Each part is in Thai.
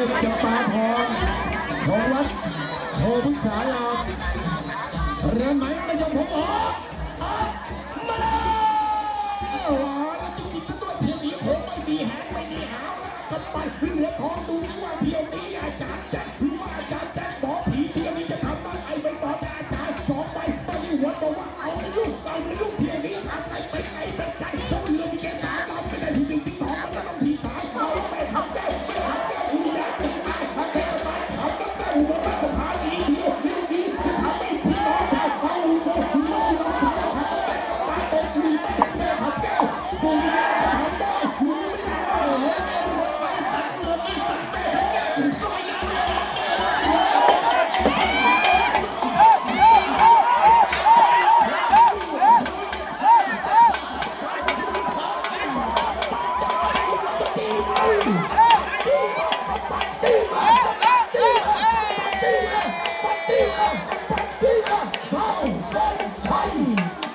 จำปาทองของวัดโพธิสารามเรียนไหมไม่ยอมผมออกออกมาแล้วแล้วจะกินกันด้วยเที่ยวนี้คงไม่มีแหงไม่มีหาวกันไปเหลือทองดูนี่ว่าเที่ยวนี้อาจารย์แจ็คหรือว่าอาจารย์แจ็คหมอผีเที่ยวนี้จะทำได้ไอ้ไม่ต่อแต่อาจารย์สองไปตอนนี้หัวบอกว่าเอาไม่ลูกเอาไม่ลูกเที่ยวนี้ทำไปไปไก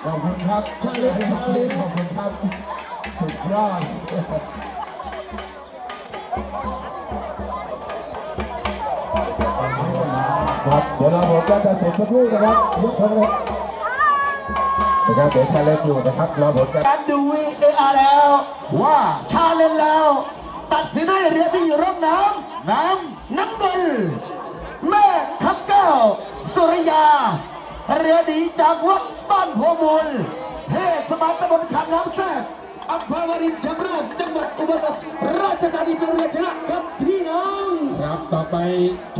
ขอบคุณครับชาลินชาลินขอบคุณครับสุดยอดครับเดี๋ยวเราผมจะตัดสินสักครู่นะครับทุกท่านนะครับเดี๋ยวชาเลนอยู่นะครับรอผลกันดู VAR แล้วว่าชาเลนแล้ว ตัดสินให้เรือที่อยู่ร่องน้ำน้ำน้ำเงินแม่ทับเก้าสุริยา เรือดีจากวัดบ้านโพมูล เทศบาลตำบลขามน้ำแซ่บอำเภอวารินชำราบจังหวัดอุบลราชธานีเป็นเรือชนะครับพี่น้อง ครับต่อไป